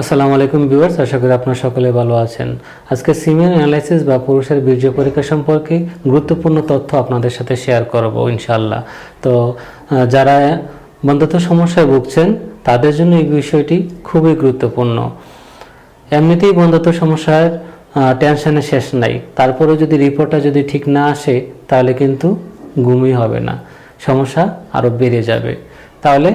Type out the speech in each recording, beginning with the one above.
আসসালামু আলাইকুম ভিউয়ার্স, আশা করি আপনারা সকলে ভালো আছেন। আজকে সিমেন অ্যানালাইসিস বা পুরুষের বীর্য পরীক্ষা সম্পর্কে গুরুত্বপূর্ণ তথ্য আপনাদের সাথে শেয়ার করব, ইনশাআল্লাহ। তো যারা বন্ধুত্ব সমস্যায় ভুগছেন, তাদের জন্য এই বিষয়টি খুবই গুরুত্বপূর্ণ। এমনিতেই বন্ধুত্ব সমস্যার টেনশনের শেষ নাই। তারপরেও যদি রিপোর্টটা যদি ঠিক না আসে, তাহলে কিন্তু ঘুমই হবে না। সমস্যা আরও বেড়ে যাবে। তাহলে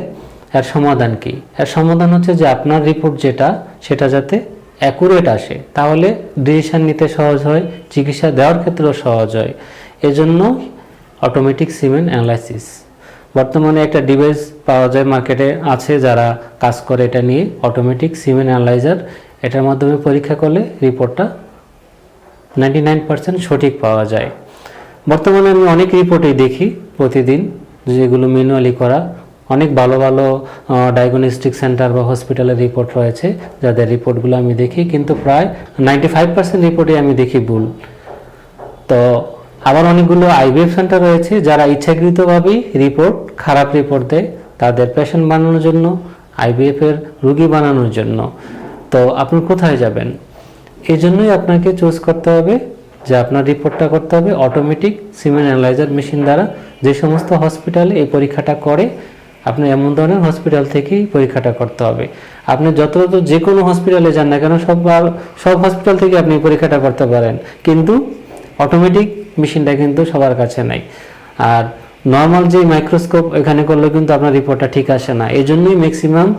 এর সমাধান কি? এর সমাধান হচ্ছে যে আপনার রিপোর্ট যেটা, সেটা যাতে অ্যাকুরেট আসে। তাহলে ডিসিশন নিতে সহজ হয়, চিকিৎসা দেওয়ার ক্ষেত্রেও সহজ হয়। এজন্য অটোমেটিক সিমেন অ্যানালাইসিস বর্তমানে একটা ডিভাইস পাওয়া যায় মার্কেটে আছে যারা কাজ করে এটা নিয়ে অটোমেটিক সিমেন অ্যানালাইজার এটার মাধ্যমে পরীক্ষা করলে রিপোর্টটা নাইনটি নাইন পার্সেন্ট সঠিক পাওয়া যায়। বর্তমানে আমি অনেক রিপোর্টেই দেখি প্রতিদিন, যেগুলো ম্যানুয়ালি করা। অনেক ভালো ভালো ডায়াগনস্টিক সেন্টার বা হসপিটালের রিপোর্ট রয়েছে, যাদের রিপোর্টগুলো আমি দেখি, কিন্তু প্রায় নাইনটি ফাইভ পার্সেন্ট রিপোর্টে আমি দেখি ভুল। তো আবার অনেকগুলো আইভিএফ সেন্টার রয়েছে, যারা ইচ্ছাকৃতভাবেই রিপোর্ট খারাপ রিপোর্ট দেয় তাদের পেশেন্ট বানানোর জন্য আইভিএফ এর রুগী বানানোর জন্য। তো আপনি কোথায় যাবেন? এই জন্যই আপনাকে চুজ করতে হবে যে আপনার রিপোর্টটা করতে হবে অটোমেটিক সিমেন অ্যানালাইজার মেশিন দ্বারা। যে সমস্ত হসপিটালে এই পরীক্ষাটা করে আপনি এমন ধরনের হসপিটাল থেকেই পরীক্ষাটা করতে হবে। আপনি যত যে কোনো হসপিটালে যান না কেন, সব সব হসপিটাল থেকে আপনি পরীক্ষাটা করতে পারেন। কিন্তু অটোমেটিক মেশিনটা কিন্তু সবার কাছে নাই। আর নর্মাল যে মাইক্রোস্কোপ এখানে করলে কিন্তু আপনার রিপোর্টটা ঠিক আসে না। এই জন্যই ম্যাক্সিমাম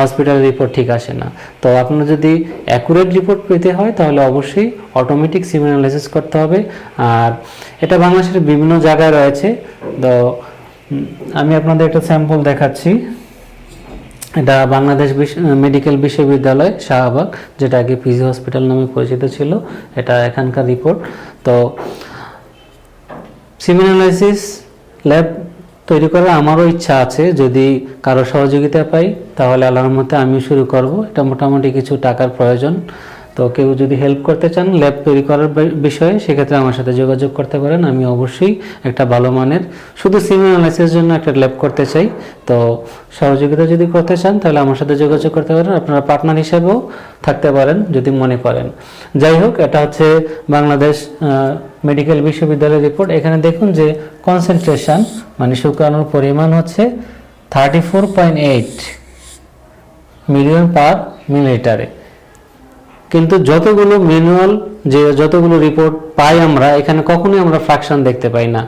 হসপিটালের রিপোর্ট ঠিক আসে না। তো আপনার যদি অ্যাকুরেট রিপোর্ট পেতে হয়, তাহলে অবশ্যই অটোমেটিক সিমেন অ্যানালাইসিস করতে হবে। আর এটা বাংলাদেশের বিভিন্ন জায়গায় রয়েছে। তো আমি আপনাদের একটা স্যাম্পল দেখাচ্ছি। এটা বাংলাদেশ মেডিকেল বিশ্ববিদ্যালয়, শাহবাগ, যেটা আগে পিজি হসপিটাল নামে পরিচিত ছিল। এটা এখানকার রিপোর্ট তো সিমিনালাইসিস ল্যাব তৈরি করার আমারও ইচ্ছা আছে। যদি কারও সহযোগিতা পাই, তাহলে আল্লাহর মতে আমি শুরু করব। এটা মোটামুটি কিছু টাকার প্রয়োজন। তো কেউ যদি হেল্প করতে চান ল্যাব তৈরি করার বিষয়ে, সেক্ষেত্রে আমার সাথে যোগাযোগ করতে পারেন। আমি অবশ্যই একটা ভালো মানের, শুধু সিমি অ্যানালাইসিসের জন্য একটা ল্যাব করতে চাই। তো সহযোগিতা যদি করতে চান, তাহলে আমার সাথে যোগাযোগ করতে পারেন। আপনারা পার্টনার হিসেবেও থাকতে পারেন, যদি মনে করেন। যাই হোক, এটা হচ্ছে বাংলাদেশ মেডিকেল বিশ্ববিদ্যালয়ের রিপোর্ট এখানে দেখুন যে কনসেন্ট্রেশন মানে শুক্রাণুর পরিমাণ হচ্ছে thirty four point eight million per মিলিলিটারে কিন্তু যতগুলো ম্যানুয়াল যে যতগুলো রিপোর্ট পাই আমরা, এখানে কখনোই আমরা ফ্র্যাকশন দেখতে পাই না।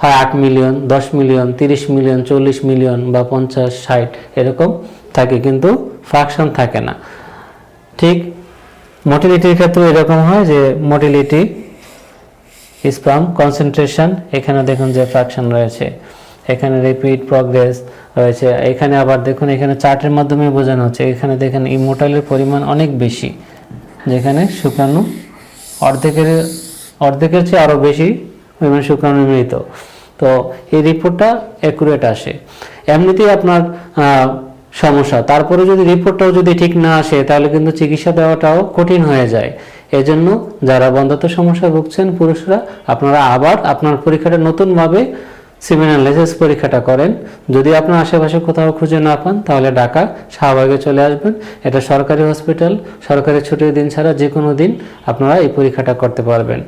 হয় আট মিলিয়ন দশ মিলিয়ন তিরিশ মিলিয়ন চল্লিশ মিলিয়ন বা পঞ্চাশ, ষাট, এরকম থাকে, কিন্তু ফ্র্যাকশন থাকে না। ঠিক মোটিলিটির ক্ষেত্রে এরকম হয় যে মোটিলিটি স্পাম কনসেন্ট্রেশন এখানে দেখুন যে ফ্র্যাকশন রয়েছে, এখানে রিপিট প্রগ্রেস রয়েছে, এখানে আবার দেখুন এখানে চার্টের মাধ্যমে বোঝানো হচ্ছে, এখানে দেখেন ইমোটালের পরিমাণ অনেক বেশি। যেখানে শুকানো অর্ধেকের অর্ধেকের চেয়ে আরও বেশি পরিমাণ শুকানো মৃত তো এই রিপোর্টটা অ্যাকুরেট আসে। এমনিতেই আপনার সমস্যা। তারপরে যদি রিপোর্টটাও যদি ঠিক না আসে, তাহলে কিন্তু চিকিৎসা দেওয়াটাও কঠিন হয়ে যায়। এজন্য যারা বন্ধাত্ম সমস্যায় ভুগছেন পুরুষরা, আপনারা আবার আপনার পরীক্ষাটা নতুনভাবে সিমেন অ্যানালাইসিস পরীক্ষাটা করেন। যদি আপনার আশেপাশে কোথাও খুঁজে না পান, তাহলে ঢাকা শাহবাগে চলে আসবেন। এটা সরকারি হসপিটাল। সরকারি ছুটির দিন ছাড়া যে কোনো দিন আপনারা এই পরীক্ষাটা করতে পারবেন।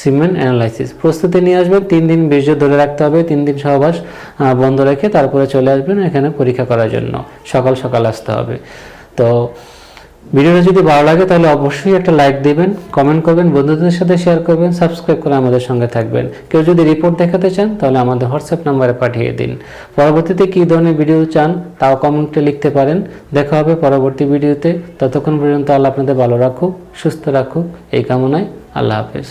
Semen analysis. প্রস্তুতি নিয়ে আসবেন। তিন দিন বীর্য ধরে রাখতে হবে। তিন দিন সহবাস বন্ধ রেখে তারপরে চলে আসবেন এখানে পরীক্ষা করার জন্য। সকাল সকাল আসতে হবে। তো ভিডিওটা যদি ভালো লাগে, তাহলে অবশ্যই একটা লাইক দেবেন কমেন্ট করবেন, বন্ধুদের সাথে শেয়ার করবেন সাবস্ক্রাইব করে আমাদের সঙ্গে থাকবেন। কেউ যদি রিপোর্ট দেখাতে চান, তাহলে আমাদের হোয়াটসঅ্যাপ নাম্বারে পাঠিয়ে দিন। পরবর্তীতে কী ধরনের ভিডিও চান, তাও কমেন্টে লিখতে পারেন। দেখা হবে পরবর্তী ভিডিওতে ততক্ষণ পর্যন্ত আল্লাহ আপনাদের ভালো রাখুক, সুস্থ রাখুক। এই কামনায় আল্লাহ হাফেজ।